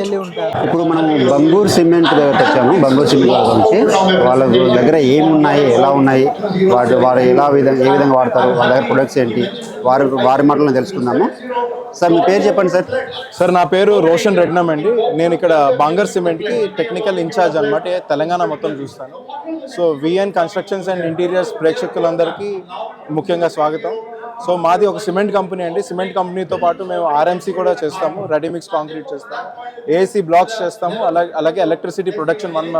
వెళ్ళి ఉంటారు. ఇప్పుడు మనం బంగూర్ సిమెంట్ దగ్గర వచ్చాము. బంగూర్ సిమెంట్ వాళ్ళ నుంచి వాళ్ళ దగ్గర ఏమి ఉన్నాయి ఎలా ఉన్నాయి వాటి వారు ఎలా విధంగా ఏ విధంగా వాడతారు వాళ్ళ దగ్గర ప్రొడక్ట్స్ ఏంటి వారి వారి మాటలను తెలుసుకుందాము. సార్ మీ పేరు చెప్పండి సార్. సార్ నా పేరు రోషన్ రెడ్నం అండి. నేను ఇక్కడ బాంగర్ సిమెంట్కి టెక్నికల్ ఇన్ఛార్జ్ అనమాట తెలంగాణ మొత్తం చూస్తాను. So VN constructions and interiors ప్రేక్షకులందరికీ ముఖ్యంగా స్వాగతం. సో మాది ఒక సిమెంట్ కంపెనీ అండి. సిమెంట్ కంపెనీతో పాటు మేము ఆర్ఎంసీ కూడా చేస్తాము. రెడీమిక్స్ కాంక్రీట్ చేస్తాము. ఏసీ బ్లాక్స్ చేస్తాము. అలాగే అలాగే electricity production one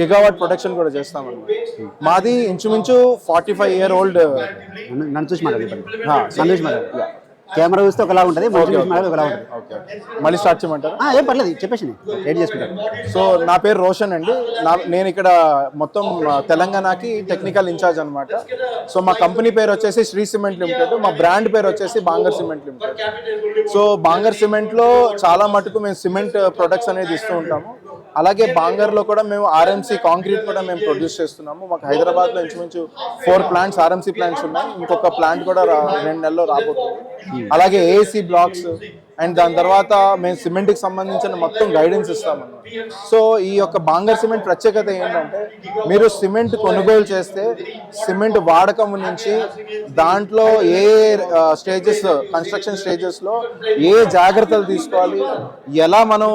gigawatt production కూడా చేస్తాం అన్నమాట మాది ఇంచుమించు ఫార్టీ ఫైవ్ ఇయర్ ఓల్డ్ నన్ను- చూసి మాట్లాడండి నన్ను చూసి మాట్లాడండి కెమెరా చూస్తే ఒకలా ఉంటుంది మనిషి చూసి మాట్లాడితే ఒకలా ఉంటుంది. ఓకే మళ్ళీ స్టార్ట్ చేయమంటారా? ఆ, ఏం పర్లేదు చెప్పేసి రెడీ చేసుకుంటాను సో నా పేరు రోషన్ అండి. నా నేను ఇక్కడ మొత్తం ఆ, తెలంగాణకి టెక్నికల్ ఇన్ఛార్జ్ అనమాట సో మా కంపెనీ పేరు వచ్చేసి శ్రీ సిమెంట్ లిమిటెడ్. మా బ్రాండ్ పేరు వచ్చేసి Bangur cement limited. So Bangur సిమెంట్లో చాలా మటుకు మేము సిమెంట్ ప్రొడక్ట్స్ అనేది ఇస్తూ ఉంటాము. అలాగే బాంగర్లో కూడా మేము ఆర్ఎంసీ కాంక్రీట్ కూడా మేము ప్రొడ్యూస్ చేస్తున్నాము. మాకు హైదరాబాద్లో ఇంచుమించు ఫోర్ ప్లాంట్స్ ఆర్ఎంసీ ప్లాంట్స్ ఉన్నాయి. ఇంకొక ప్లాంట్ కూడా రా- రెండు నెలల్లో రాబోతుంది. అలాగే ఏసీ బ్లాక్స్ అండ్ దాని తర్వాత మేము సిమెంట్కి సంబంధించిన మొత్తం గైడెన్స్ ఇస్తామన్నమాట సో ఈ యొక్క బాంగర్ సిమెంట్ ప్రత్యేకత ఏంటంటే మీరు సిమెంట్ కొనుగోలు చేస్తే సిమెంట్ వాడకం నుంచి దాంట్లో ఏ స్టేజెస్ కన్స్ట్రక్షన్ స్టేజెస్లో ఏ జాగ్రత్తలు తీసుకోవాలి ఎలా మనం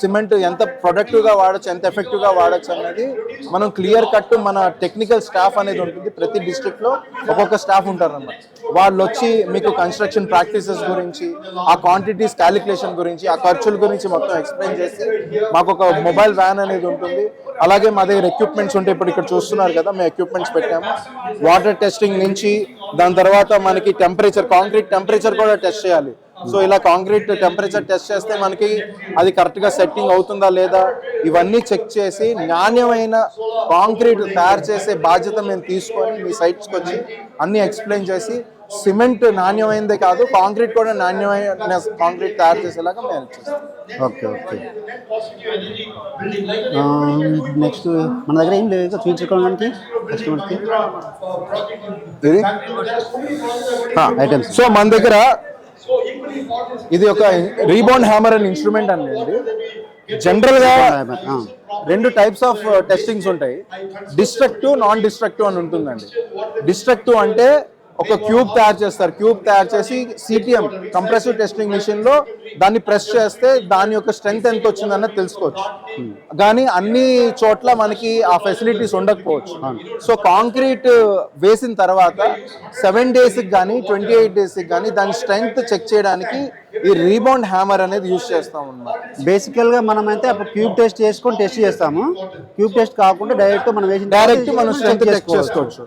సిమెంట్ ఎంత ప్రొడక్టివ్గా వాడచ్చు ఎంత ఎఫెక్టివ్గా వాడచ్చు అనేది మనం క్లియర్ కట్ మన టెక్నికల్ స్టాఫ్ అనేది ఉంటుంది. ప్రతి డిస్ట్రిక్ట్లో ఒక్కొక్క స్టాఫ్ ఉంటారు అన్నమాట వాళ్ళు వచ్చి మీకు కన్స్ట్రక్షన్ ప్రాక్టీసెస్ గురించి ఆ క్వాంటిటీ క్వాంటిటీస్ క్యాలిక్యులేషన్ గురించి ఆ ఖర్చుల గురించి మొత్తం ఎక్స్ప్లెయిన్ చేసి మాకు ఒక మొబైల్ వ్యాన్ అనేది ఉంటుంది. అలాగే మా దగ్గర ఎక్విప్మెంట్స్ ఉంటే ఇప్పుడు ఇక్కడ చూస్తున్నారు కదా మేము ఎక్విప్మెంట్స్ పెట్టాము. వాటర్ టెస్టింగ్ నుంచి దాని తర్వాత మనకి టెంపరేచర్ కాంక్రీట్ టెంపరేచర్ కూడా టెస్ట్ చేయాలి. సో ఇలా కాంక్రీట్ టెంపరేచర్ టెస్ట్ చేస్తే మనకి అది కరెక్ట్గా సెట్టింగ్ అవుతుందా లేదా ఇవన్నీ చెక్ చేసి నాణ్యమైన కాంక్రీట్ తయారు చేసే బాధ్యత మేము తీసుకొని మీ సైట్స్కి వచ్చి అన్ని ఎక్స్ప్లెయిన్ చేసి సిమెంట్ నాణ్యమైనదే కాదు కాంక్రీట్ కూడా నాణ్యమైన కాంక్రీట్ తయారు చేసేలాగా మేము చేస్తాం. Okay okay. నెక్స్ట్ మన దగ్గర ఏం లేదు ఫ్యూచర్ కొనడానికి కస్టమర్కి. ఇది? ఐటమ్స్ సో మన దగ్గర ఇది ఒక రీబౌండ్ హ్యామర్ అనే ఇన్స్ట్రుమెంట్ అండి జనరల్గా రెండు టైప్స్ ఆఫ్ టెస్టింగ్స్ ఉంటాయి. డిస్ట్రక్టివ్ నాన్ డిస్ట్రక్టివ్ అని ఉంటుందండి. డిస్ట్రక్టివ్ అంటే ఒక క్యూబ్ తయారు చేస్తారు. క్యూబ్ తయారు చేసి సిటిఎం కంప్రెసివ్ టెస్టింగ్ మిషన్లో దాన్ని ప్రెస్ చేస్తే దాని యొక్క స్ట్రెంగ్త్ ఎంత వచ్చిందన్నది తెలుసుకోవచ్చు. కానీ అన్ని చోట్ల మనకి ఆ ఫెసిలిటీస్ ఉండకపోవచ్చు. సో కాంక్రీట్ వేసిన తర్వాత సెవెన్ డేస్కి కానీ ట్వంటీ ఎయిట్ డేస్కి కానీ దాని స్ట్రెంగ్త్ చెక్ చేయడానికి ఈ రీబౌండ్ హ్యామర్ అనేది యూజ్ చేస్తాం అన్నమాట. బేసికల్గా మనం అయితే అప్పుడు క్యూబ్ టెస్ట్ చేసుకొని టెస్ట్ చేస్తాము. క్యూబ్ టెస్ట్ కాకుండా డైరెక్ట్ మనం వేసిన డైరెక్ట్ మనం స్ట్రెంగ్త్ చెక్ చేసుకోవచ్చు.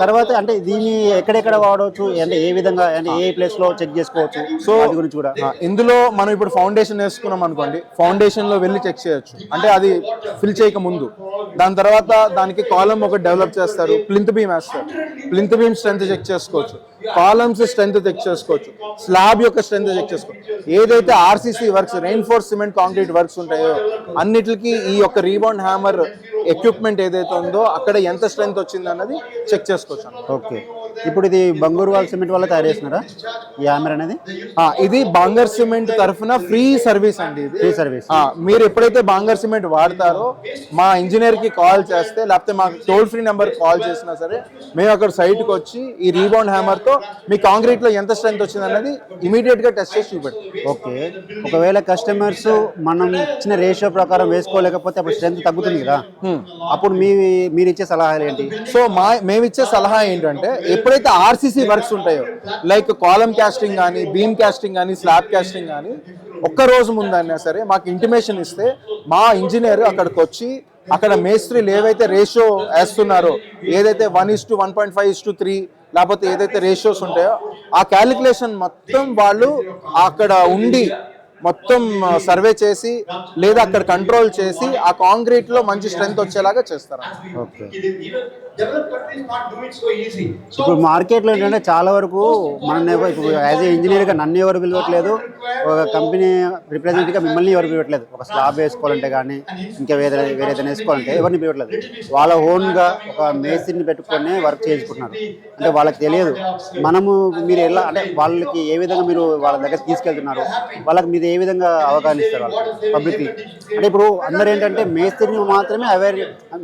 తర్వాత అంటే దీన్ని ఎక్కడెక్కడ వాడవచ్చు? అంటే ఏ విధంగా అంటే ఏ ప్లేస్లో చెక్ చేసుకోవచ్చు? సో వాటి గురించి కూడా. ఆ, ఇందులో మనం ఇప్పుడు ఫౌండేషన్ వేసుకున్నాం అనుకోండి ఫౌండేషన్లో వెళ్ళి చెక్ చేయొచ్చు. అంటే అది ఫిల్ చేయక ముందు. దాని తర్వాత దానికి కాలం ఒకటి డెవలప్ చేస్తారు ప్లింత్ బీమ్ వేస్తారు. ప్లింత్ బీమ్ స్ట్రెంత్ చెక్ చేసుకోవచ్చు. కాలమ్స్ స్ట్రెంత్ చెక్ చేసుకోవచ్చు. స్లాబ్ యొక్క స్ట్రెంత్ చెక్ చేసుకోవచ్చు. ఏదైతే RCC works reinforce cement concrete works ఉంటాయో అన్నిటికి ఈ యొక్క రీబౌండ్ హ్యామర్ ఎక్విప్మెంట్ ఏదైతే ఉందో అక్కడ ఎంత స్ట్రెంత్ వచ్చింది అన్నది చెక్ చేసుకోవచ్చు. ఓకే ఇప్పుడు ఇది బంగూరు వాళ్ళ సిమెంట్ వల్ల తయారు చేస్తున్నారా? ఈ హామర్ అనేది? ఇది బాంగర్ సిమెంట్ తరఫున ఫ్రీ సర్వీస్ అండి ఇది. ఫ్రీ సర్వీస్ మీరు ఎప్పుడైతే బాంగర్ సిమెంట్ వాడతారో మా ఇంజనీర్కి కాల్ చేస్తే లేకపోతే మాకు టోల్ ఫ్రీ నెంబర్ కాల్ చేసినా సరే మేము అక్కడ సైట్కి వచ్చి ఈ రీబౌండ్ హ్యామర్తో మీ కాంక్రీట్లో ఎంత స్ట్రెంత్ వచ్చింది అన్నది ఇమీడియట్గా టెస్ట్ చేసి చూపెడతాం. ఓకే ఒకవేళ కస్టమర్స్ మనం ఇచ్చిన రేషియో ప్రకారం వేసుకోలేకపోతే అప్పుడు స్ట్రెంత్ తగ్గుతుంది కదా? అప్పుడు మీ మీరు ఇచ్చే సలహాలు ఏంటి? సో మా మేము ఇచ్చే సలహా ఏంటంటే ఎప్పుడైతే ఆర్సీసీ వర్క్స్ ఉంటాయో లైక్ కాలం క్యాస్టింగ్ కానీ బీమ్ క్యాస్టింగ్ కానీ స్లాబ్ క్యాస్టింగ్ కానీ ఒక్క రోజు ముందైనా సరే మాకు ఇంటిమేషన్ ఇస్తే మా ఇంజనీర్ అక్కడికి వచ్చి అక్కడ మేస్త్రీలు ఏవైతే రేషియో వేస్తున్నారో ఏదైతే one is to one point five is to three లేకపోతే ఏదైతే రేషియోస్ ఉంటాయో ఆ క్యాలిక్యులేషన్ మొత్తం వాళ్ళు అక్కడ ఉండి మొత్తం సర్వే చేసి లేదా అక్కడ కంట్రోల్ చేసి ఆ కాంక్రీట్లో మంచి స్ట్రెంగ్త్ వచ్చేలాగా చేస్తారు ఓకే. ఇప్పుడు మార్కెట్లో ఏంటంటే చాలా వరకు మన ఇప్పుడు యాజ్ ఏ ఇంజనీర్గా నన్ను ఎవరు పిలవట్లేదు. ఒక కంపెనీ రిప్రజెంటేటివ్గా మిమ్మల్ని ఎవరు పిలవట్లేదు. ఒక స్లాబ్ వేసుకోవాలంటే కానీ ఇంకా వేరే వేరే ఏదైనా వేసుకోవాలంటే ఎవరిని పిలవట్లేదు. వాళ్ళ ఓన్గా ఒక మేస్త్రిని పెట్టుకొని వర్క్ చేసుకుంటున్నారు. అంటే వాళ్ళకి తెలియదు. మనము మీరు ఎలా అంటే వాళ్ళకి ఏ విధంగా మీరు వాళ్ళ దగ్గర తీసుకెళ్తున్నారు? వాళ్ళకి మీరు ఏ విధంగా అవగాహన ఇస్తారు వాళ్ళకి? పబ్లిక్లీ అంటే ఇప్పుడు అందరూ ఏంటంటే మేస్త్రిని మాత్రమే అవేర్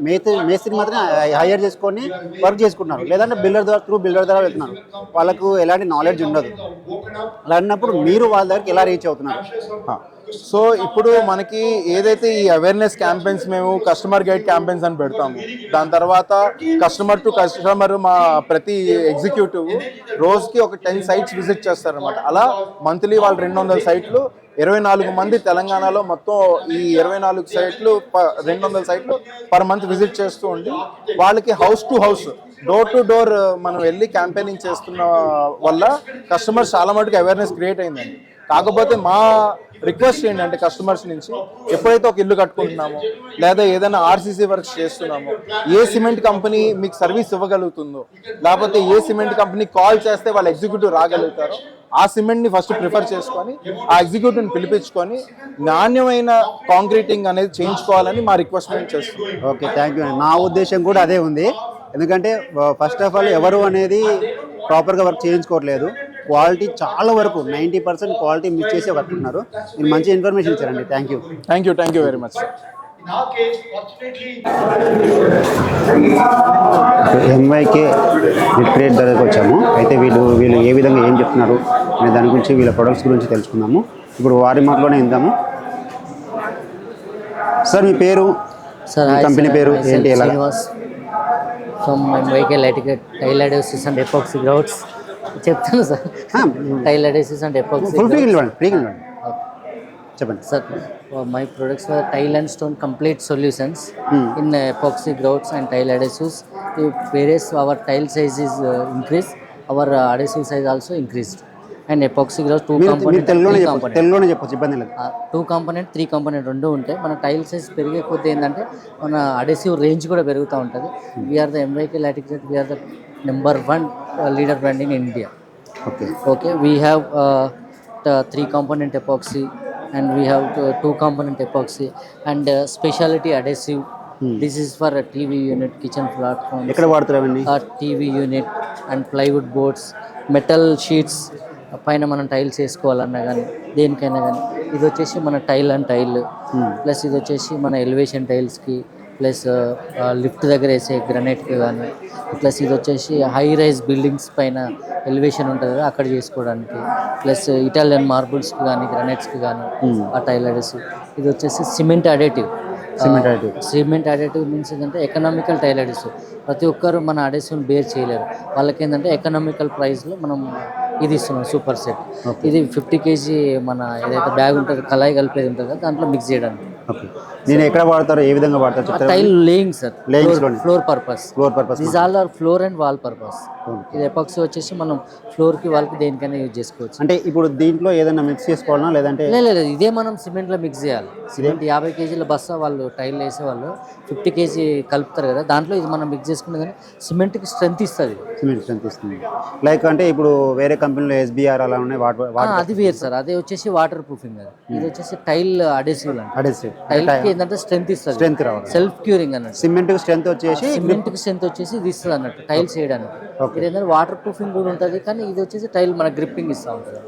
మేస్త్రి మేస్త్రిని మాత్రమే హైయర్ చేసుకొని వర్క్ చేసుకుంటున్నారు. లేదంటే బిల్డర్ ద్వారా త్రూ బిల్డర్ ద్వారా వెళ్తున్నారు. వాళ్ళకు ఎలాంటి నాలెడ్జ్ ఉండదు. అలా అన్నప్పుడు మీరు వాళ్ళ దగ్గరికి ఎలా రీచ్ అవుతున్నారు? సో ఇప్పుడు మనకి ఏదైతే ఈ అవేర్నెస్ క్యాంపెయిన్స్ మేము కస్టమర్ గైడ్ క్యాంపెయిన్స్ అని పెడతాము దాని తర్వాత కస్టమర్ టు కస్టమర్ మా ప్రతి ఎగ్జిక్యూటివ్ రోజుకి ఒక టెన్ సైట్స్ విజిట్ చేస్తారనమాట అలా మంత్లీ వాళ్ళు రెండు వందల సైట్లు ఇరవై నాలుగు మంది తెలంగాణలో మొత్తం ఈ ఇరవై నాలుగు సైట్లు ప- రెండు వందల సైట్లు పర్ మంత్ విజిట్ చేస్తూ ఉండి వాళ్ళకి house to house door to door మనం వెళ్ళి క్యాంపెయినింగ్ చేస్తున్న వల్ల కస్టమర్స్ చాలా మటుకు అవేర్నెస్ క్రియేట్ అయిందండి. కాకపోతే మా రిక్వెస్ట్ ఏంటంటే కస్టమర్స్ నుంచి ఎప్పుడైతే ఒక ఇల్లు కట్టుకుంటున్నామో లేదా ఏదైనా ఆర్సీసీ వర్క్స్ చేస్తున్నామో ఏ సిమెంట్ కంపెనీ మీకు సర్వీస్ ఇవ్వగలుగుతుందో లేకపోతే ఏ సిమెంట్ కంపెనీ కాల్ చేస్తే వాళ్ళు ఎగ్జిక్యూటివ్ రాగలుగుతారో ఆ సిమెంట్ని ఫస్ట్ ప్రిఫర్ చేసుకొని ఆ ఎగ్జిక్యూటివ్ని పిలిపించుకొని నాణ్యమైన కాంక్రీటింగ్ అనేది చేయించుకోవాలని మా రిక్వెస్ట్మెంట్ చేస్తున్నాం. ఓకే థ్యాంక్ యూ నా ఉద్దేశం కూడా అదే ఉంది. ఎందుకంటే ఫస్ట్ ఆఫ్ ఆల్ ఎవరు అనేది ప్రాపర్గా వర్క్ చేయించుకోవట్లేదు. క్వాలిటీ చాలా వరకు నైంటీ పర్సెంట్ క్వాలిటీ మిస్ చేసే వర్క్ ఉన్నారు. మీరు మంచి ఇన్ఫర్మేషన్ ఇచ్చారండి. Thank you. Thank you thank you very much MYK Laticrete దగ్గరకు వచ్చాము. అయితే వీళ్ళు వీళ్ళు ఏ విధంగా ఏం చెప్తున్నారు అనే దాని గురించి వీళ్ళ ప్రొడక్ట్స్ గురించి తెలుసుకుందాము. ఇప్పుడు వారి మాటలోనే ఇందాము సార్ మీ పేరు? hi, company. పేరు? ఏంటి ఎలా vehicle etiquette, tile adhesives and epoxy grouts. చెప్తాను sir. Tile adhesives and epoxy full ఫ్రీగా ఇవ్వండి ఫ్రీగా ఇవ్వండి. చెప్పండి. Sir my products tile and stone complete solutions in epoxy grouts and tile adhesives various our tile size is increase our adhesive size also increased and epoxy grouts two component తెలుగులోనే చెప్పచ్చు ఇబ్బంది లేదు. Two component three component రెండు ఉంటాయి మన tile size పెరిగే కొద్దీ ఏంటంటే మన అడెసివ్ రేంజ్ కూడా పెరుగుతూ ఉంటుంది. We're the MYK Laticrete we're the number one leader brand in India okay okay we have three component epoxy and we have two component epoxy and speciality adhesive this is for TV unit kitchen platform ఎక్కడ అవన్నీ TV unit and plywood boards metal sheets పైన మనం tiles వేసుకోవాలన్నా కానీ దేనికైనా కానీ ఇది వచ్చేసి మన టైల్ అండ్ టైల్. ప్లస్ ఇది వచ్చేసి మన ఎలివేషన్ టైల్స్కి ప్లస్ లిఫ్ట్ దగ్గర వేసే గ్రనైట్కి కానీ ప్లస్ ఇది వచ్చేసి హై రైజ్ బిల్డింగ్స్ పైన ఎలివేషన్ ఉంటుంది కదా అక్కడ చేసుకోవడానికి. ప్లస్ ఇటాలియన్ మార్బుల్స్కి కానీ గ్రనైట్స్కి కానీ ఆ టైల్ అడేసివ్ ఇది వచ్చేసి cement additive. Cement additive. Cement additive means ఏంటంటే ఎకనామికల్ టైల్ అడేసివ్ ప్రతి ఒక్కరు మన అడేసివ్ని బేర్ చేయలేరు. వాళ్ళకి ఏంటంటే ఎకనామికల్ ప్రైస్లో మనం ఇది ఇస్తున్నాం సూపర్ సెట్ ఇది ఫిఫ్టీ కేజీ మన ఏదైతే బ్యాగ్ ఉంటుంది కళాయి కలిపేది ఉంటుంది కదా దాంట్లో మిక్స్ చేయడానికి. ఓకే నేను ఎక్కడ వాడతారు ఏ విధంగా వాడతారు చెప్తారా? Tile laying సార్లోనే. Floor purpose floor purpose this all are floor and wall purpose ఇది ఎపాక్సీ వచ్చేసి మనం ఫ్లోర్కి వాళ్ళకి దేనికైనా యూజ్ చేసుకోవచ్చు. అంటే ఇప్పుడు దీంట్లో ఏదైనా మిక్స్ చేసుకోవాలన్నా లేదంటే లేదు లేదు ఇదే మనం సిమెంట్లో మిక్స్ చేయాలి. సిమెంట్ యాభై కేజీల బస్తా వాళ్ళు టైల్ వేసే వాళ్ళు ఫిఫ్టీ కేజీ కలుపుతారు కదా దాంట్లో ఇది మనం మిక్స్ చేసుకునే కానీ సిమెంట్కి స్ట్రెంత్ ఇస్తుంది. సిమెంట్ స్ట్రెంత్ ఇస్తుంది. లైక్ అంటే ఇప్పుడు వేరే కంపెనీలో ఎస్బీఆర్ అలా ఉన్నాయి అది వేరు సార్ అదే వచ్చేసి వాటర్ ప్రూఫింగ్ అది. ఇది వచ్చేసి టైల్ అడేసివ్ అంటే అడేసివ్ టైల్కి ఏంటంటే స్ట్రెంత్ ఇస్తుంది. స్ట్రెంత్ రావాలి. సెల్ఫ్ క్యూరింగ్ అన్నట్టు. సిమెంట్ స్ట్రెంత్ వచ్చేసి సిమెంట్కి స్ట్రెంత్ వచ్చేసి ఇది ఇస్తుంది అన్నట్టు టైల్స్ చేయడానికి ఇది ఏంటంటే వాటర్ ప్రూఫింగ్ కూడా ఉంటుంది కానీ ఇది వచ్చేసి టైల్ మన గ్రిప్పింగ్ ఇస్తూ ఉంటుంది.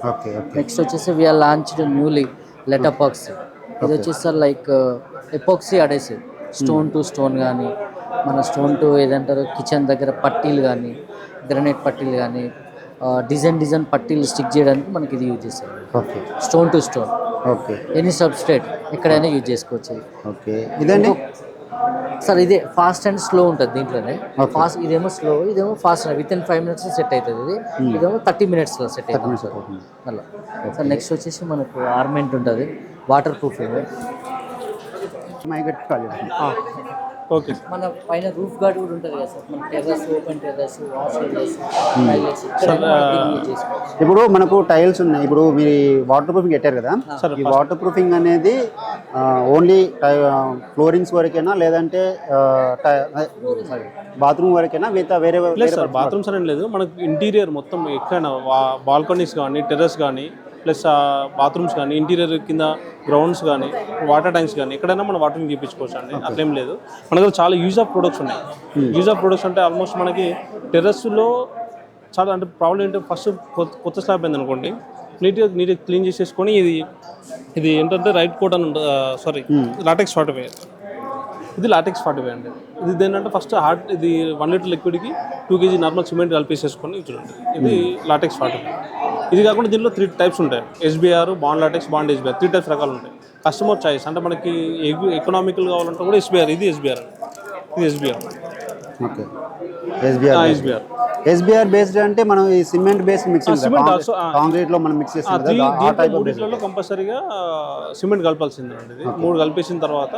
నెక్స్ట్ వచ్చేసి వీఆర్ లాంచ్డ్ న్యూలీ లెటపాక్సీ ఇది వచ్చేసి like epoxy adhesive stone to stone కానీ మన స్టోన్ టు ఏదంటారు కిచెన్ దగ్గర పట్టీలు కానీ గ్రనైట్ పట్టీలు కానీ డిజైన్ డిజైన్ పట్టీలు స్టిక్ చేయడానికి మనకి ఇది యూజ్ చేస్తారు. Okay. Stone to stone. Okay. Any substrate ఎక్కడైనా యూజ్ చేసుకోవచ్చు. ఓకే. ఇదండి? సార్ ఇదే ఫాస్ట్ అండ్ స్లో ఉంటుంది దీంట్లోనే. ఫాస్ట్ ఇదేమో స్లో ఇదేమో fast within five minutes set అవుతుంది ఇది. ఇదేమో థర్టీ మినిట్స్లో సెట్ అవుతుంది సార్. అలా సార్ నెక్స్ట్ వచ్చేసి మనకు ఆర్మెంట్ ఉంటుంది. వాటర్ కాల్ చేస్తాను. ఓకే మన పైన రూఫ్ గార్డ్ కూడా ఉంటుంది కదా సార్. మన terrace open terrace wash terrace ఇప్పుడు మనకు టైల్స్ ఉన్నాయి. ఇప్పుడు మీరు వాటర్ ప్రూఫింగ్ పెట్టారు కదా ఈ వాటర్ ప్రూఫింగ్ అనేది ఓన్లీ ఫ్లోరింగ్స్ వరకేనా? లేదంటే బాత్రూమ్ వరకేనా? మిగతా వేరే లేదు వేరే సార్ బాత్రూమ్స్ అనేది లేదు. మనకు ఇంటీరియర్ మొత్తం ఎక్కడైనా బాల్కనీస్ కానీ టెర్రస్ కానీ ప్లస్ బాత్రూమ్స్ కానీ ఇంటీరియర్ కింద గ్రౌండ్స్ కానీ వాటర్ ట్యాంక్స్ కానీ ఎక్కడైనా మనం వాటరింగ్ తీపించుకోవచ్చు అండి. అట్లేం లేదు. మన దగ్గర చాలా యూజ్ ఆఫ్ ప్రొడక్ట్స్ ఉన్నాయి. యూజ్ ఆఫ్ ప్రొడక్ట్స్ అంటే ఆల్మోస్ట్ మనకి టెర్రస్లో చాలా అంటే ప్రాబ్లం ఏంటంటే ఫస్ట్ కొత్త స్లాబ్ అయింది అనుకోండి నీట్గా నీట్గా క్లీన్ చేసేసుకొని ఇది ఇది ఏంటంటే రైట్ కోట్ అని ఉంటుంది సారీ లాటెక్స్ ఫార్టీ ఫైవ్ ఇది లాటెక్స్ ఫార్టీ ఫైవ్ అండి. ఇది ఏంటంటే ఫస్ట్ హార్డ్ ఇది వన్ లీటర్ లిక్విడ్కి టూ కేజీ నార్మల్ సిమెంట్ కలిపేసేసుకొని చూడండి. ఇది లాటెక్స్ ఫార్టీ ఫైవ్ ఇది కాకుండా దీనిలో త్రీ టైప్స్ ఉంటాయి. SBR bond latex bond SBR three types రకాలు ఉంటాయి కస్టమర్ చాయిస్ అంటే మనకి ఎకనామికల్ కావాలంటే కూడా ఎస్బీఆర్ ఇది ఎస్బీఆర్ ఇది SBR okay. SBR SBR SBR based అంటే మనం ఈ సిమెంట్ బేస్డ్ మిక్సింగ్. కాంక్రీట్లో మనం మిక్స్ చేస్తాం కంపల్సరీగా సిమెంట్ కలపాల్సిందే అండి ఇది. మూడు కలిపేసిన తర్వాత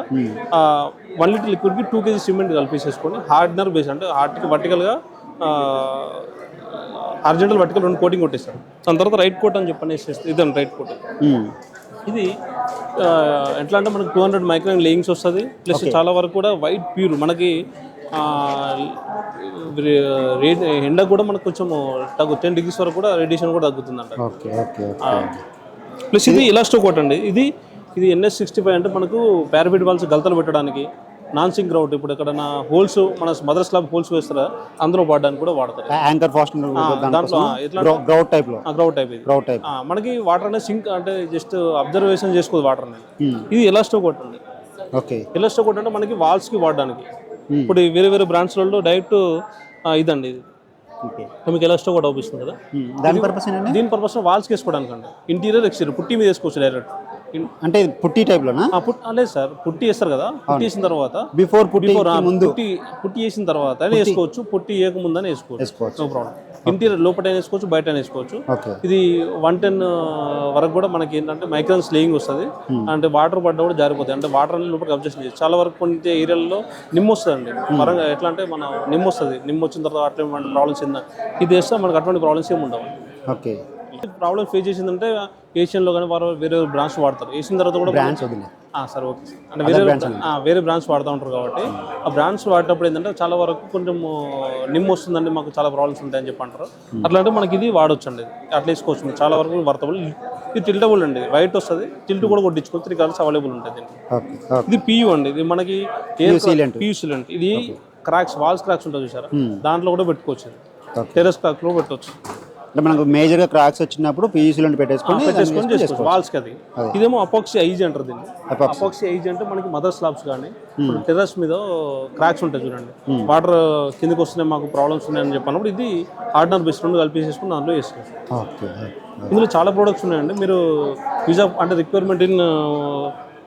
వన్ లీటర్ లిక్విడ్కి టూ కేజీ సిమెంట్ కలిపేసేసుకొని హార్డ్నర్ బేస్ అంటే హార్డ్కి వర్టికల్గా అర్జెంటల్ వర్టికల్ రెండు కోటింగ్ కొట్టేస్తారు దాని తర్వాత రైట్ కోట్ అని చెప్పని వేసేస్తే ఇదండి రైట్ కోట్. ఇది ఎట్లా అంటే మనకి టూ హండ్రెడ్ మైక్రోన్ లేయింగ్స్ వస్తుంది ప్లస్ చాలా వరకు కూడా వైట్ ప్యూర్. మనకి ఎండ కూడా మనకు కొంచెం తగ్గు టెన్ డిగ్రీస్ వరకు కూడా రేడియేషన్ కూడా తగ్గుతుంది అంట ఓకే ఓకే ఓకే. ప్లస్ ఇది ఎలాస్టో కోట్ అండి. ఇది ఇది ఎన్ఎస్ సిక్స్టీ ఫైవ్ అంటే మనకు పారాబిట్ వాల్స్ గలతలు పెట్టడానికి నాన్ సింక్ రౌట్ ఇప్పుడు ఎక్కడైనా హోల్స్ మన మదర్ స్లాబ్ హోల్స్ వేస్తారా? అందులో వాడడానికి కూడా వాడతారు. యాంకర్ ఫాస్ట్ దాంట్లో ఆ, ఎట్లా గ్రౌట్ టైప్లో. ఆ గ్రౌట్ టైప్ గ్రౌట్ టైప్ మనకి వాటర్ అనేది సింక్ అంటే జస్ట్ అబ్జర్వేషన్ చేసుకోదు వాటర్ అనేది. ఇది ఎలాస్టో కోట్ అండి ఓకే. ఎలాస్టో కోట్ అంటే మనకి walls కి వాడడానికి. ఇప్పుడు వేరే వేరే బ్రాండ్స్లలో డైరెక్ట్ ఇదండి ఇది. ఓకే. మీకు ఎలాస్టో కోట్ అవుపిస్తుంది కదా? దాని పర్పస్ దీని పర్పస్ వాల్స్కి వేసుకోవడానికి అండి ఇంటీరియర్ ఎక్స్టీరియర్ పుట్టి మీద వేసుకోవచ్చు డైరెక్ట్ అంటే పుట్టి టైప్ లోనా ఆ, పుట్ ఆ, లేదు సార్ పుట్టి వేస్తారు కదా పుట్టి వేసిన తర్వాత బిఫోర్ పుట్టి ముందు. పుట్టి పుట్టి వేసిన తర్వాత వేసుకోవచ్చు పుట్టి వేయక ముందని వేసుకోవచ్చు. నో ప్రాబ్లం ఇంటీరియర్ లోపల వేసుకోవచ్చు బయట వేసుకోవచ్చు. ఇది వన్ టెన్ వరకు కూడా మనకి ఏంటంటే మైక్రాన్ స్లేయింగ్ వస్తుంది. అంటే వాటర్ పడ్డా కూడా జారిపోతాయి. అంటే వాటర్ అనేది లోపలికి అబ్జెక్షన్ చేయొచ్చు చాలా వరకు కొన్ని ఏరియాలలో నిమ్మ వస్తుందండి. పరంగా ఎట్లా అంటే మన నిమ్మ వస్తుంది. నిమ్మ వచ్చిన తర్వాత అటువంటి ప్రాబ్లమ్స్ ఏందా ఇది వేస్తే మనకు అటువంటి ప్రాబ్లమ్స్ ఏమి ఉండవు. ఓకే. ప్రాబ్లమ్ ఫేస్ చేసిందంటే ఏషియన్లో కానీ వారు వేరే బ్రాంచ్ వాడతారు. వేసిన తర్వాత కూడా బ్రాండ్స్ వదిలే. సరే ఓకే. అంటే వేరే వేరే బ్రాంచ్ వాడుతూ ఉంటారు కాబట్టి ఆ బ్రాంచ్ వాడేటప్పుడు ఏంటంటే చాలా వరకు కొంచెం నిమ్మ వస్తుందండి మాకు చాలా ప్రాబ్లమ్స్ ఉంటాయని చెప్పి అంటారు. అట్లా అంటే మనకి ఇది వాడొచ్చు అండి అట్లా వేసుకోవచ్చు చాలా వరకు వర్తబుల్. ఇది టిల్టబుల్ అండి. వైట్ వస్తుంది. టిల్ట్ కూడా కొట్టించుకోవచ్చు త్రీ కలర్స్ అవైలబుల్ ఓకే ఇది పియు అండి. ఇది మనకి sealant. పియు సిలెంట్ ఇది క్రాక్స్ వాల్స్ క్రాక్స్ ఉంటుంది చూసారా? దాంట్లో కూడా పెట్టుకోవచ్చు. టెరెస్ క్రాక్లో పెట్టవచ్చు అంటే మనకు మేజర్గా క్రాక్స్ వచ్చినప్పుడు పీయూసీలను పెట్టేసుకొని చేసుకోవచ్చు. వాల్స్ అది. ఇదేమో అపాక్సీ ఐజ్ అంటారు దీన్ని. అపాక్సీ ఐజ్ అంటే మనకి మదర్ స్లాబ్స్ కానీ ఇప్పుడు టెర్రస్ మీద క్రాక్స్ ఉంటాయి చూడండి. వాటర్ కిందకి వస్తున్నాయి మాకు ప్రాబ్లమ్స్ ఉన్నాయని చెప్పినప్పుడు ఇది ఆర్డినర్ బేస్ రెండు కలిపేసేసుకుని దాంట్లో వేసుకోవచ్చు. ఓకే ఇందులో చాలా ప్రోడక్ట్స్ ఉన్నాయండి. మీరు యూజ్ ఆఫ్ అంటే రిక్వైర్మెంట్ ఇన్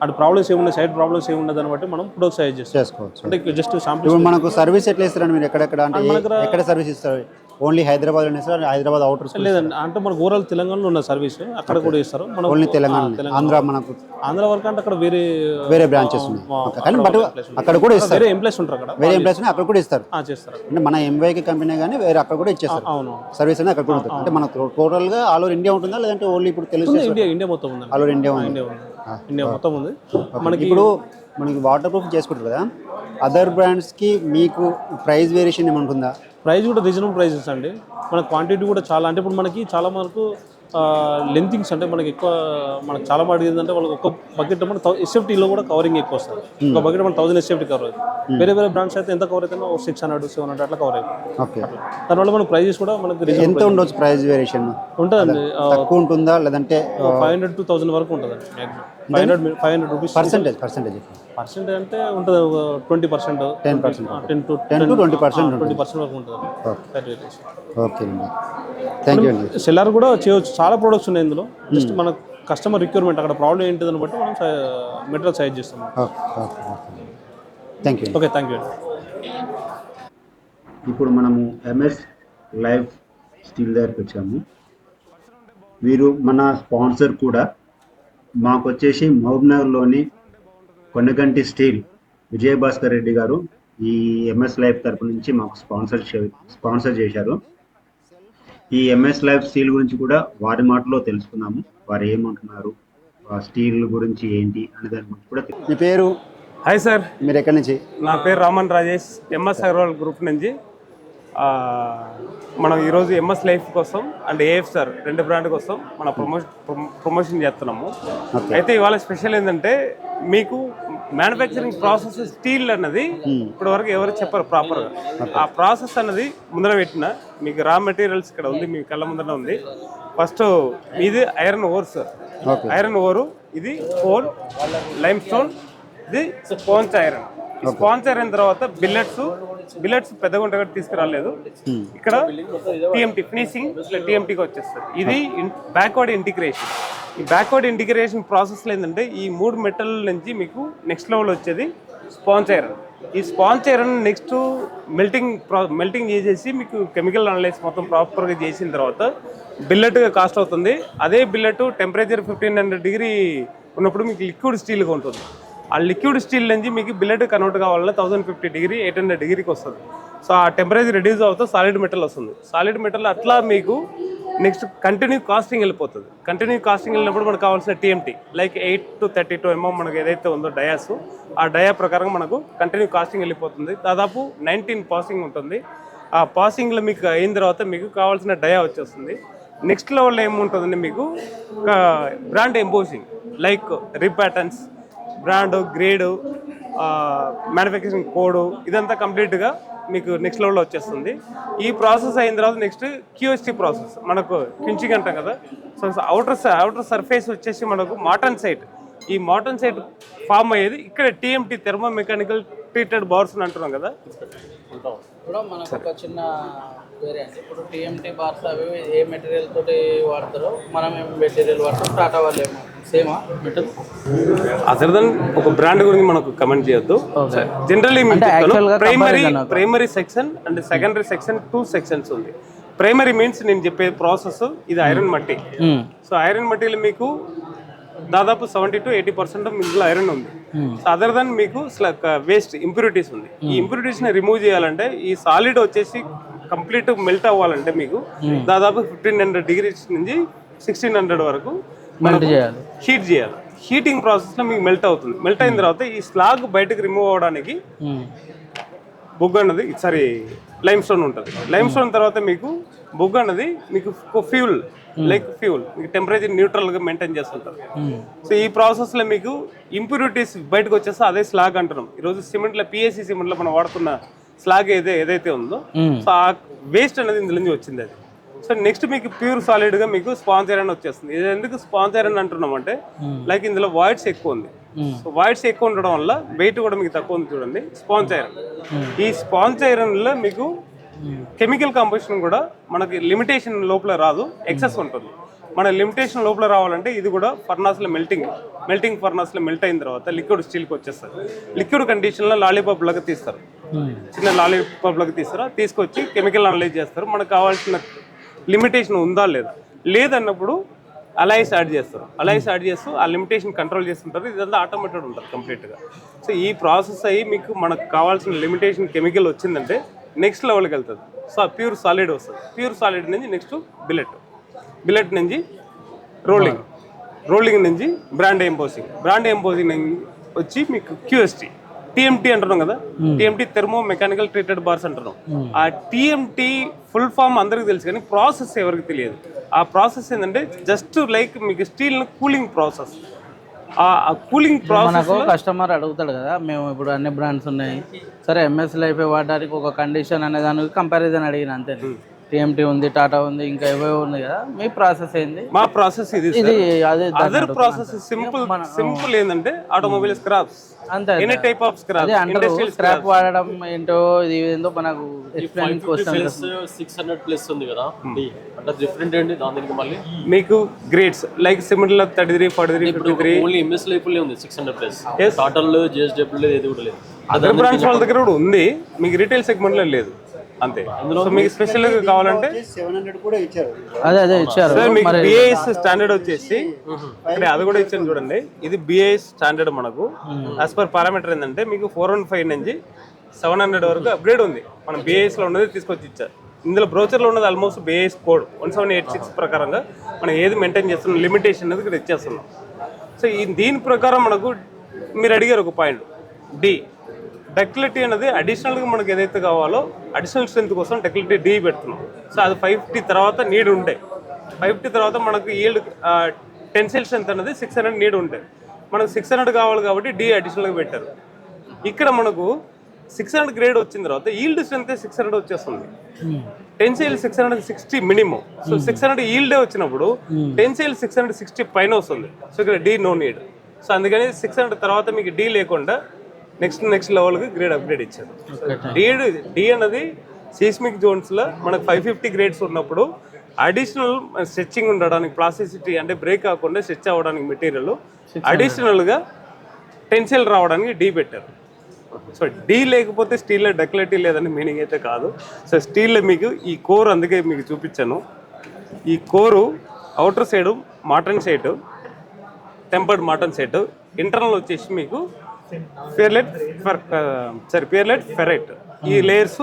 అటు ప్రాబ్లమ్స్ ఏమున్నాయి సైడ్ ప్రాబ్లమ్స్ ఏమున్నాయి దాన్ని బట్టి మనం ప్రొడక్ట్ సైజ్ చేసుకోవచ్చు. అంటే జస్ట్ ఇప్పుడు మనకు సర్వీస్ ఎట్లా ఇస్తారండి మీరు? ఎక్కడెక్కడ? అంటే ఎక్కడ సర్వీస్ ఇస్తారు? ఓన్లీ హైదరాబాద్ ఇస్తారు? హైదరాబాద్ అవుటర్స్ లేదండి అంటే మనకు ఓవరాల్ తెలంగాణలో ఉన్న సర్వీస్ అక్కడ కూడా ఇస్తారు. మనం ఓన్లీ తెలంగాణ ఆంధ్ర మనకు ఆంధ్ర వరకు అంటే అక్కడ వేరే వేరే బ్రాంచెస్ ఉన్నాయి. కానీ బట్ అక్కడ కూడా ఇస్తారు. వేరే ఎంప్లాయీస్ ఉంటారు అక్కడ. వేరే ఎంప్లాయీస్ అక్కడ కూడా ఇస్తారు. చేస్తారు. అంటే మన ఎంవైకి కంపెనీ కానీ వేరే అక్కడ కూడా ఇచ్చేస్తారు. అవును. సర్వీస్ అనేది అక్కడ కూడా ఉంటుంది. అంటే మనకు టోటల్గా ఆల్ ఓవర్ ఇండియా ఉంటుందా? లేదంటే ఓన్లీ ఇప్పుడు తెలుసు ఇండియా ఇండియా మొత్తం ఉందండి. ఆల్ ఓవర్ ఇండియా ఉంది ఇండియా మొత్తం ఉంది. మనకి ఇప్పుడు మనకి వాటర్ ప్రూఫ్ చేసుకుంటారు కదా? అదర్ బ్రాండ్స్కి మీకు ప్రైస్ వేరియేషన్ ఏమైనా ఉంటుందా ప్రైస్ కూడా రీజనబుల్ ప్రైసెస్ అండి. మన క్వాంటిటీ కూడా చాలా అంటే ఇప్పుడు మనకి చాలా మనకు లెంతింగ్స్ అంటే మనకి ఎక్కువ మనకు చాలా మాట ఏంటంటే వాళ్ళకి ఒక బకెట్ మన ఎస్ఎఫ్టీలో కూడా కవరింగ్ ఎక్కువ వస్తుంది. ఒక బకెట్ మన థౌసండ్ ఎస్ఎఫ్టీ కవర్ అవుతుంది. వేరే వేరే బ్రాండ్స్ అయితే ఎంత కవర్ అవుతుందో సిక్స్ హండ్రెడ్ సెవెన్ హండ్రెడ్ అట్లా కవర్ అవుతుంది. ఓకే దానివల్ల మన ప్రైజెస్ కూడా మనకి ఎంత ఉండొచ్చు ప్రైస్ వేరియేషన్ ఉంటుందండి. తక్కువ ఉంటుందా? లేదంటే ఫైవ్ హండ్రెడ్ టూ థౌసండ్ వరకు maximum five hundred five hundred rupees percentage percentage percent అంటే ఉంటుంది twenty percent. Ten percent ten to ten to twenty percent twenty percent వరకు ఉంటుంది. ఓకే ఓకే అండి థ్యాంక్ యూ అండి సెల్లర్ కూడా చేయవచ్చు. చాలా ప్రొడక్ట్స్ ఉన్నాయి ఇందులో. జస్ట్ మన కస్టమర్ రిక్వైర్మెంట్ అక్కడ ప్రాబ్లం ఏంటిదని బట్టి మనం మెటీరియల్ సైజ్ చేస్తాం. Okay okay okay thank you okay thank you అండి ఇప్పుడు మనము ఎంఎస్ లైవ్ స్టీల్ దగ్గరికి వచ్చాము. వీరు మన స్పాన్సర్ కూడా మాకు వచ్చేసి మహబూబ్నగర్లోని కొనగంటి స్టీల్ విజయభాస్కర్ రెడ్డి గారు ఈ ఎంఎస్ లైఫ్ తరపు నుంచి మాకు స్పాన్సర్ స్పాన్సర్ చేశారు. ఈ ఎంఎస్ లైఫ్ స్టీల్ గురించి కూడా వారి మాటలో తెలుసుకున్నాము. వారు ఏమంటున్నారు? ఆ స్టీల్ గురించి ఏంటి? అనే దాని గురించి కూడా మీ పేరు? Hi sir. మీరు ఎక్కడి నుంచి? నా పేరు రామన్ రాజేష్. ఎంఎస్ అగర్వాల్ గ్రూప్ నుంచి. మనం ఈరోజు ఎంఎస్ లైఫ్ కోసం అండ్ ఏఎఫ్ సార్ రెండు బ్రాండ్ కోసం మన ప్రమోషన్ ప్రమోషన్ చేస్తున్నాము. అయితే ఇవాళ స్పెషల్ ఏంటంటే మీకు మ్యానుఫ్యాక్చరింగ్ ప్రాసెస్ స్టీల్ అన్నది ఇప్పటి వరకు ఎవరు చెప్పరు ప్రాపర్గా. ఆ ప్రాసెస్ అన్నది ముందర పెట్టిన మీకు రా మెటీరియల్స్ ఇక్కడ ఉంది మీ కళ్ళ ముందర ఉంది. ఫస్ట్ ఇది iron ore sir. Iron ore ఇది కోల్ లైమ్ స్టోన్ ఇది స్పాంచ్ ఐరన్. స్పాంచ్ ఐరన్ తర్వాత బిల్లెట్స్ బిల్లెట్స్ పెద్దగా ఉంటే కూడా తీసుకురాలేదు. ఇక్కడ టిఎంటీ ఫినిషింగ్ టీఎంటీకి వచ్చేస్తుంది. ఇది బ్యాక్వర్డ్ ఇంటిగ్రేషన్ ఈ బ్యాక్వర్డ్ ఇంటిగ్రేషన్ ప్రాసెస్లో ఏంటంటే ఈ మూడు మెటల్ నుంచి మీకు నెక్స్ట్ లెవెల్ వచ్చేది స్పాంచ్ ఐరన్ ఈ sponge iron next melting melting చేసేసి మీకు కెమికల్ అనలైజ్ మొత్తం ప్రాపర్గా చేసిన తర్వాత బిల్లెట్ కాస్ట్ అవుతుంది. అదే billet temperature fifteen hundred degree ఉన్నప్పుడు మీకు లిక్విడ్ స్టీల్గా ఉంటుంది. ఆ లిక్విడ్ స్టీల్ నుంచి మీకు బిల్లెట్ కన్వర్ట్ కావాలన్నా thousand fifty degree eight hundred డిగ్రీకి వస్తుంది. సో ఆ టెంపరేచర్ రెడ్యూస్ అవుతూ సాలిడ్ మెటల్ వస్తుంది. సాలిడ్ మెటల్ అట్లా మీకు నెక్స్ట్ కంటిన్యూ కాస్టింగ్ వెళ్ళిపోతుంది. కంటిన్యూ కాస్టింగ్ వెళ్ళినప్పుడు మనకు కావాల్సిన TMT like eight to thirty two MM మనకు ఏదైతే ఉందో డయాస్ ఆ డయా ప్రకారం మనకు కంటిన్యూ కాస్టింగ్ వెళ్ళిపోతుంది. దాదాపు నైన్టీన్ పాసింగ్ ఉంటుంది. ఆ పాసింగ్లో మీకు అయిన తర్వాత మీకు కావాల్సిన డయా వచ్చేస్తుంది. నెక్స్ట్ లెవెల్లో ఏముంటుందండి మీకు? Brand embossing like rib patterns brand grade manufacturing code ఇదంతా కంప్లీట్గా మీకు నెక్స్ట్ లెవెల్లో వచ్చేస్తుంది. ఈ ప్రాసెస్ అయిన తర్వాత నెక్స్ట్ క్యూఎస్టీ ప్రాసెస్. మనకు కించింగ్ అంటాం కదా. సో అవుటర్ అవుటర్ సర్ఫేస్ వచ్చేసి మనకు మాటన్ సైట్. ఈ మాటన్ సైట్ ఫామ్ అయ్యేది ఇక్కడ TMT thermo mechanical treated bars అని అంటున్నాం కదా. ఇప్పుడు మనకు ఒక చిన్న వేరే అండి ఇప్పుడు టీఎంటీ బార్స్ అవి ఏ మెటీరియల్ తోటి వాడతారో మనం ఏం మెటీరియల్ వాడతాం టాటా వాళ్ళు ఏమో. సేమా మెటల్ అదర్ దన్ ఒక బ్రాండ్ గురించి మనకు కమెంట్ చేయొద్దు. Generally primary. Primary section and secondary section two sections ఉంది. ప్రైమరీ మీన్స్ నేను చెప్పే ప్రాసెస్ ఇది ఐరన్ మట్టి. సో ఐరన్ మట్టిలో మీకు దాదాపు సెవెంటీ టు ఎయిటీ పర్సెంట్ ఇందులో ఐరన్ ఉంది. అదర్ దన్ మీకు వేస్ట్ ఇంప్యూరిటీస్ ఉంది. ఈ ఇంప్యూరిటీస్ని రిమూవ్ చేయాలంటే ఈ సాలిడ్ వచ్చేసి కంప్లీట్ మెల్ట్ అవ్వాలంటే మీకు దాదాపు ఫిఫ్టీన్ హండ్రెడ్ డిగ్రీస్ నుంచి సిక్స్టీన్ హండ్రెడ్ వరకు మెల్ట్ చేయాలి. హీట్ చేయాలి. హీటింగ్ ప్రాసెస్లో మీకు మెల్ట్ అవుతుంది. మెల్ట్ అయిన తర్వాత ఈ స్లాగ్ బయటకు రిమూవ్ అవ్వడానికి బొగ్గు అన్నది సారీ లైమ్ స్టోన్ ఉంటుంది. లైమ్ స్టోన్ తర్వాత మీకు బొగ్గు అన్నది మీకు ఫ్యూల్ లైక్ ఫ్యూల్ మీకు టెంపరేచర్ న్యూట్రల్గా మెయింటైన్ చేస్తుంటారు. సో ఈ ప్రాసెస్లో మీకు ఇంప్యూరిటీస్ బయటకు వచ్చేస్తే అదే స్లాగ్ అంటున్నాం. ఈరోజు సిమెంట్లో పిఎస్సి సిమెంట్లో మనం వాడుతున్న స్లాగ్ ఏదే ఏదైతే ఉందో సో ఆ వేస్ట్ అనేది ఇందులో నుంచి వచ్చింది అది. సో నెక్స్ట్ మీకు ప్యూర్ సాలిడ్గా మీకు స్పాన్స్ ఐరన్ వచ్చేస్తుంది. ఇది ఎందుకు స్పాన్స్ ఐరన్ అంటున్నాం అంటే లైక్ ఇందులో వాయిడ్స్ ఎక్కువ ఉంది. సో వాయిడ్స్ ఎక్కువ ఉండడం వల్ల వెయిట్ కూడా మీకు తక్కువ ఉంది చూడండి. స్పాన్స్ ఐరన్ ఈ స్పాన్స్ ఐరన్లో మీకు కెమికల్ కంపోజిషన్ కూడా మనకి లిమిటేషన్ లోపల రాదు ఎక్సెస్ ఉంటుంది. మన లిమిటేషన్ లోపల రావాలంటే ఇది కూడా ఫర్నాస్లో మెల్టింగ్ మెల్టింగ్ ఫర్నాస్లో మెల్ట్ అయిన తర్వాత లిక్విడ్ స్టీల్కి వచ్చేస్తుంది. లిక్విడ్ కండిషన్లో లాలీపాప్ లాగా తీస్తారు. చిన్న లాలీపాప్ లాగా తీస్తారు? తీసుకొచ్చి కెమికల్ అనలైజ్ చేస్తారు. మనకు కావాల్సిన లిమిటేషన్ ఉందా లేదా? లేదన్నప్పుడు అలైస్ యాడ్ చేస్తారు. అలైస్ యాడ్ చేస్తూ ఆ లిమిటేషన్ కంట్రోల్ చేస్తుంటారు. ఇదంతా ఆటోమేటెడ్ ఉంటుంది కంప్లీట్గా సో ఈ ప్రాసెస్ అయ్యి మీకు మనకు కావాల్సిన లిమిటేషన్ కెమికల్ వచ్చిందంటే నెక్స్ట్ లెవెల్కి వెళ్తుంది. సో ప్యూర్ సాలిడ్ వస్తుంది. ప్యూర్ సాలిడ్ నుంచి నెక్స్ట్ బిల్లెట్ బిల్లెట్ నుంచి రోలింగ్ రోలింగ్ నుంచి బ్రాండ్ ఎంపోజింగ్ బ్రాండ్ ఎంపోజింగ్ వచ్చి మీకు క్యూఎస్టీ టీఎంటీ అంటున్నాం కదా? TMT thermo mechanical treated bars అంటున్నాం. ఆ టీఎంటీ ఫుల్ ఫామ్ అందరికి తెలుసు కానీ ప్రాసెస్ ఎవరికి తెలియదు. ఆ ప్రాసెస్ ఏంటంటే జస్ట్ లైక్ మీకు స్టీల్ కూలింగ్ ప్రాసెస్ ఆ కూలింగ్ ప్రాసెస్ కస్టమర్ అడుగుతాడు కదా మేము ఇప్పుడు అన్ని బ్రాండ్స్ ఉన్నాయి. సరే ఎంఎస్ లైఫ్ వాడడానికి ఒక కండిషన్ అనే దానికి కంపారిజన్ అడిగిన అంతే. టీఎంటీ ఉంది టాటా ఉంది ఇంకా ఏవేవో ఉంది కదా. మీ ప్రాసెస్ ఏంది? మా ప్రాసెస్ ఇది ఇది అదే అదర్. ప్రాసెస్ సింపుల్ సింపుల్ ఏంటంటే ఆటోమొబైల్ స్క్రాప్స్ అంతే any type of scrap industrial scrap వాడడం ఏంటో ఇది ఏందో మనకు explain plus six hundred plus ఉంది కదా. డి. అంటే డిఫరెంట్ ఏంటి? దాని దీనికి మళ్ళీ? మీకు గ్రేడ్స్ లైక్ సిమెంట్లో thirty three forty three fifty three only MS life ఉంది six hundred plus Yes. Tata లేదు జేఎస్డబ్ల్యూ లేదు ఏది కూడా లేదు. అదర్ బ్రాంచ్ వాళ్ళ దగ్గర కూడా ఉంది. మీకు రీటైల్ సెగ్మెంట్లో లేదు. అంతే. సో మీకు స్పెషల్ కావాలంటే అదే అదే ఇచ్చారు. సార్ మీకు మరి బిఐఎస్ స్టాండర్డ్ వచ్చేసి అంటే అది కూడా ఇచ్చాను చూడండి. ఇది బిఐఎస్ స్టాండర్డ్ మనకు. యాజ్ పర్ పారామీటర్ ఏంటంటే మీకు ఫోర్ వన్ ఫైవ్ నుంచి సెవెన్ హండ్రెడ్ వరకు అప్గ్రేడ్ ఉంది. మనం బిఐఎస్లో ఉన్నది తీసుకొచ్చి ఇచ్చారు. ఇందులో బ్రోచర్లో ఉన్నది almost BIS code one seven eight six ప్రకారంగా మనం ఏది మెయింటైన్ చేస్తున్నాం లిమిటేషన్ అనేది ఇక్కడ ఇచ్చేస్తున్నాం. సో ఈ దీని ప్రకారం మనకు మీరు అడిగారు ఒక పాయింట్ డి డక్టిలిటీ అనేది అడిషనల్గా మనకి ఏదైతే కావాలో అడిషనల్ స్ట్రెంత్ కోసం డక్టిలిటీ డి పెడుతున్నాం. సో అది ఫైవ్ ఫిఫ్టీ తర్వాత నీడ్ ఉండే. ఫైవ్ ఫిఫ్టీ తర్వాత మనకు ఈల్డ్ టెన్సిల్ స్ట్రెంత్ అనేది సిక్స్ హండ్రెడ్ నీడ్ ఉండే. మనకు సిక్స్ హండ్రెడ్ కావాలి కాబట్టి డి అడిషనల్గా పెట్టారు. ఇక్కడ మనకు సిక్స్ హండ్రెడ్ గ్రేడ్ వచ్చిన తర్వాత ఈల్డ్ స్ట్రెంత్ సిక్స్ హండ్రెడ్ వచ్చేస్తుంది. Tensile six hundred sixty minimum. So six hundred ఈల్డే వచ్చినప్పుడు టెన్సైల్ సిక్స్ హండ్రెడ్ సిక్స్టీ పైన వస్తుంది. సో ఇక్కడ డి నో నీడ్. సో అందుకని సిక్స్ హండ్రెడ్ తర్వాత మీకు డి లేకుండా నెక్స్ట్ నెక్స్ట్ లెవెల్కి గ్రేడ్ అప్గ్రేడ్ ఇచ్చారు. డి డి అన్నది సీస్మిక్ జోన్స్లో మనకు ఫైవ్ ఫిఫ్టీ గ్రేడ్స్ ఉన్నప్పుడు అడిషనల్ స్ట్రెచ్చింగ్ ఉండడానికి ప్లాస్టిసిటీ అంటే బ్రేక్ కాకుండా స్ట్రెచ్ అవ్వడానికి మెటీరియల్ అడిషనల్గా టెన్సిల్ రావడానికి డి పెట్టారు. సో డీ లేకపోతే స్టీల్లో డెక్లటీ లేదని మీనింగ్ అయితే కాదు. సో స్టీల్లో మీకు ఈ కోర్ అందుకే మీకు చూపించాను. ఈ core outer side martensite tempered martensite internal వచ్చేసి మీకు ఫియర్లెట్ సారీ ఫియర్లెట్ ఫెరైట్ ఈ లేయర్స్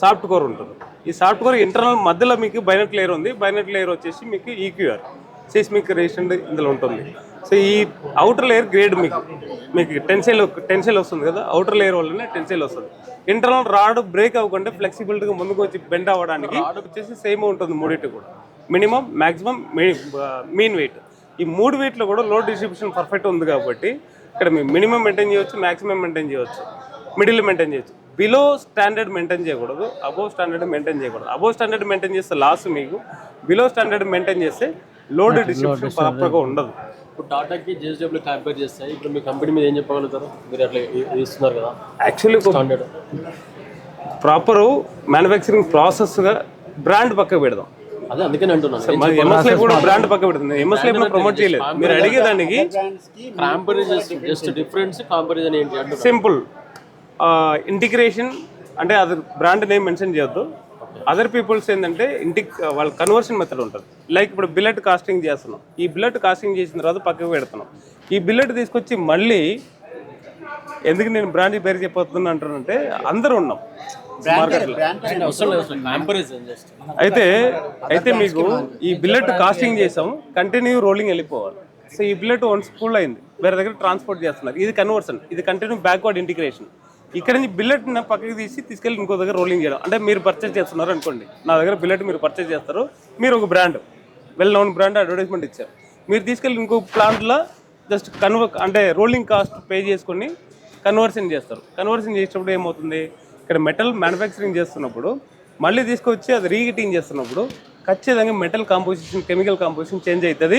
సాఫ్ట్ కోర్ ఉంటుంది. ఈ సాఫ్ట్ కోర్ ఇంటర్నల్ మధ్యలో మీకు బైనట్ లేయర్ ఉంది. బైనట్ లేయర్ వచ్చేసి మీకు ఈక్యూఆర్ సీస్మిక్ రేషన్ ఇందులో ఉంటుంది. సో ఈ అవుటర్ లేయర్ గ్రేడ్ మీకు మీకు టెన్సైల్ టెన్సైల్ వస్తుంది కదా. అవుటర్ లేయర్ వల్లనే టెన్సైల్ వస్తుంది. ఇంటర్నల్ రాడ్ బ్రేక్ అవ్వకుండా ఫ్లెక్సిబిలిటీగా ముందుకు వచ్చి బెండ్ అవ్వడానికి వచ్చేసి సేమ్ ఉంటుంది మూడింటి కూడా. మినిమం మాక్సిమం మీన్ వెయిట్ ఈ మూడు వెయిట్లో కూడా లోడ్ డిస్ట్రిబ్యూషన్ పర్ఫెక్ట్ ఉంది కాబట్టి ఇక్కడ మీ మినిమం మెయింటైన్ చేయవచ్చు మాక్సిమం మెయింటైన్ చేయవచ్చు మిడిల్ మెయింటైన్ చేయొచ్చు. బిలో స్టాండర్డ్ మెయింటైన్ చేయకూడదు అబోవ్ స్టాండర్డ్ మెయింటైన్ చేయకూడదు. అబోవ్ స్టాండర్డ్ మెయింటైన్ చేస్తే లాస్ మీకు బిలో స్టాండర్డ్ మెయింటైన్ చేస్తే లోడ్ డిస్ట్రిబ్యూషన్ ప్రాపర్గా ఉండదు. ఇప్పుడు టాటాకి జేఎస్డబ్ల్యూ కంపేర్ చేస్తాయి ఇప్పుడు మీ కంపెనీ మీద ఏం చెప్పగలుగుతారు? మీరు అట్లా ఇస్తున్నారు కదా. యాక్చువల్లీ స్టాండర్డ్ ప్రాపర్ మ్యానుఫ్యాక్చరింగ్ ప్రాసెస్గా బ్రాండ్ పక్కకు పెడదాం. అదే అందుకని అంటున్నాను. కూడా బ్రాండ్ పక్క పెడుతుంది. ఎంఎస్ లైఫ్ ప్రమోట్ చేయలేదు. మీరు అడిగేదానికి కంపారిజన్ జస్ట్ డిఫరెన్స్ కంపారిజన్ ఏంటి అంటున్నాను. సింపుల్ ఇంటిగ్రేషన్ అంటే అది బ్రాండ్ నేమ్ మెన్షన్ చేయొద్దు. అదర్ పీపుల్స్ ఏంటంటే ఇంటి వాళ్ళ కన్వర్షన్ మెథడ్ ఉంటుంది. లైక్ ఇప్పుడు బిల్లెట్ కాస్టింగ్ చేస్తున్నాం. ఈ బిల్లెట్ కాస్టింగ్ చేసిన తర్వాత పక్కకు పెడుతున్నాం. ఈ బిల్లెట్ తీసుకొచ్చి మళ్ళీ ఎందుకు నేను బ్రాండ్ పేరు చెప్పొద్దును అంటానంటే అందరూ ఉన్నాం. అయితే అయితే మీకు ఈ బిల్లెట్ కాస్టింగ్ చేసాం కంటిన్యూ రోలింగ్ వెళ్ళిపోవాలి. సో ఈ బిల్లెట్ వన్స్ ఫుల్ అయింది. వేరే దగ్గర ట్రాన్స్పోర్ట్ చేస్తున్నారు. ఇది కన్వర్షన్ ఇది కంటిన్యూ బ్యాక్వర్డ్ ఇంటిగ్రేషన్ ఇక్కడ నుంచి బిల్లెట్ పక్కకి తీసి తీసుకెళ్ళి ఇంకో దగ్గర రోలింగ్ చేయడం. అంటే మీరు పర్చేస్ చేస్తున్నారు అనుకోండి. నా దగ్గర బిల్లెట్ మీరు పర్చేస్ చేస్తారు. మీరు ఒక brand well known brand advertisement ఇచ్చారు. మీరు తీసుకెళ్ళి ఇంకో ప్లాంట్లో జస్ట్ కన్వ అంటే రోలింగ్ కాస్ట్ పే చేసుకొని కన్వర్షన్ చేస్తారు. కన్వర్షన్ చేసేటప్పుడు ఏమవుతుంది? ఇక్కడ మెటల్ మ్యానుఫ్యాక్చరింగ్ చేస్తున్నప్పుడు మళ్ళీ తీసుకొచ్చి అది రీహీటింగ్ చేస్తున్నప్పుడు ఖచ్చితంగా metal composition chemical composition change అవుతుంది.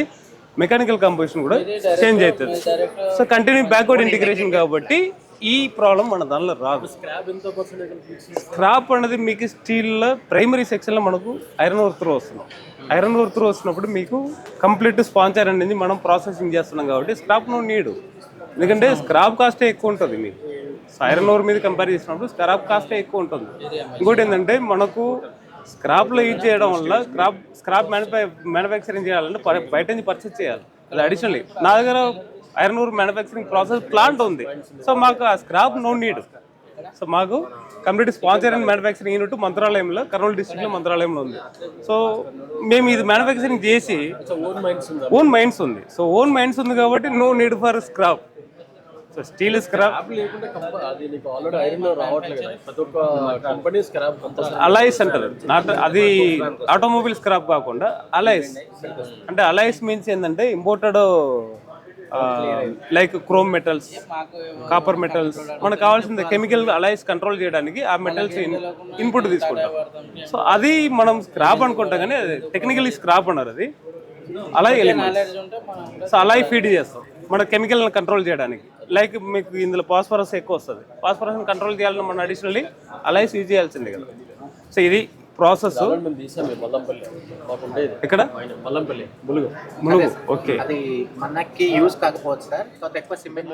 మెకానికల్ కాంపోజిషన్ కూడా చేంజ్ అవుతుంది. సో కంటిన్యూ బ్యాక్వర్డ్ ఇంటిగ్రేషన్ కాబట్టి ఈ ప్రాబ్లం మన దానిలో రాదు. స్క్రాప్ అనేది మీకు స్టీల్లో ప్రైమరీ సెక్షన్లో మనకు ఐరన్ వర్క్ త్రూ వస్తున్నాం ఐరన్ వర్క్ త్రూ వస్తున్నప్పుడు మీకు కంప్లీట్ స్పాన్సర్ అనేది మనం ప్రాసెసింగ్ చేస్తున్నాం కాబట్టి స్క్రాప్ నో నీడు ఎందుకంటే స్క్రాప్ కాస్టే ఎక్కువ ఉంటుంది మీకు. ఐరన్ ఓర్ మీద కంపేర్ చేసినప్పుడు స్క్రాప్ కాస్టే ఎక్కువ ఉంటుంది. ఇంకోటి ఏంటంటే మనకు స్క్రాప్లో యూజ్ చేయడం వల్ల స్క్రాప్ స్క్రాప్ మ్యానుఫ్యా మ్యానుఫ్యాక్చరింగ్ చేయాలంటే బయట నుంచి పర్చేస్ చేయాలి. అది అడిషనల్లీ నా దగ్గర iron ore manufacturing process plant ఉంది. సో మాకు ఆ స్క్రాప్ నో నీడ్ సో మాకు complete sponsor and manufacturing unit మంత్రాలయంలో Kurnool డిస్ట్రిక్ట్లో మంత్రాలయంలో ఉంది. సో మేము ఇది మ్యానుఫ్యాక్చరింగ్ చేసి ఓన్ మైండ్స్ ఉందా. ఓన్ మైండ్స్ ఉంది. సో ఓన్ మైండ్స్ ఉంది కాబట్టి no need for scrap so steel scrap scrap లేకుంటే కంప- అది నీకు ఆల్రెడీ ఐరన్ రావట్లేదు కదా. ప్రతి ఒక్క కంపెనీ స్క్రాప్ అంత అలైస్ అంటారు. నాట్ అది ఆటోమొబైల్ స్క్రాప్ కాకుండా అలైస్ అంటే అలైస్ మీన్స్ ఏంటంటే imported like chrome metals copper metals మనకు కావాల్సింది కెమికల్ అలైస్ కంట్రోల్ చేయడానికి ఆ మెటల్స్ ఇన్పుట్ తీసుకుంటాం. సో అది మనం స్క్రాప్ అనుకుంటాం కానీ అది టెక్నికలీ స్క్రాప్ అన్నారు అది. అలా ఎలిమెంట్స్ సో అలా ఫీడ్ చేస్తాం. మన కెమికల్ కంట్రోల్ చేయడానికి. లైక్ మీకు ఇందులో పాస్ఫరస్ ఎక్కువ వస్తుంది. పాస్ఫరస్ కంట్రోల్ చేయాలని మనం అడిషనల్లీ అలైస్ యూజ్ చేయాల్సింది కదా. సో ఇది ప్రాసెస్ మల్లంపల్లి. ఇక్కడ ములుగు. ములుగు. ఓకే. అది మనకి యూజ్ కాకపోవచ్చు సార్. ఎక్కువ సిమెంట్